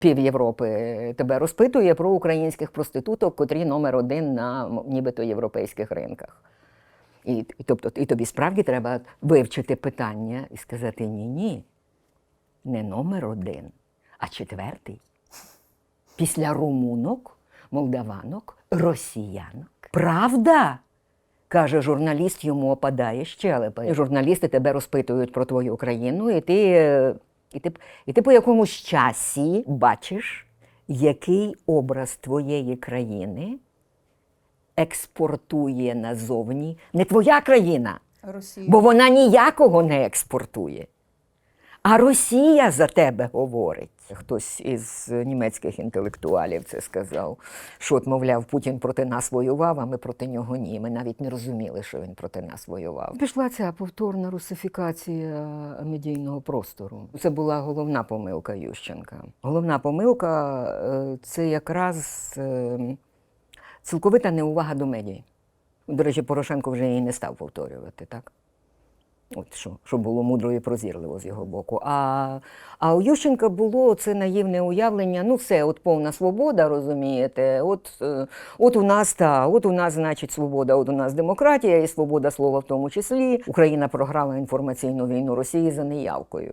Пів Європи тебе розпитує про українських проституток, котрі номер один на нібито європейських ринках. І, і, тобто, і тобі справді треба вивчити питання і сказати ні-ні, не номер один, а четвертий. Після румунок, молдаванок, росіянок. Правда? Каже журналіст, йому опадає щелепа. Журналісти тебе розпитують про твою країну, і ти, е, і ти, і ти по якомусь часі бачиш, який образ твоєї країни експортує назовні не твоя країна, Росія. бо вона ніякого не експортує. А Росія за тебе говорить. Хтось із німецьких інтелектуалів це сказав, що, от, мовляв, Путін проти нас воював, а ми проти нього ні. Ми навіть не розуміли, що він проти нас воював. Пішла ця повторна русифікація медійного простору. Це була головна помилка Ющенка. Головна помилка е, це якраз е, цілковита неувага до медій. До речі, Порошенко вже її не став повторювати, так? От що, що було мудро і прозірливо з його боку. А, а у Ющенка було це наївне уявлення, ну все, от повна свобода, розумієте, от, е, от у нас та, от у нас, значить, свобода, от у нас демократія і свобода слова в тому числі. Україна програла інформаційну війну Росії за неявкою.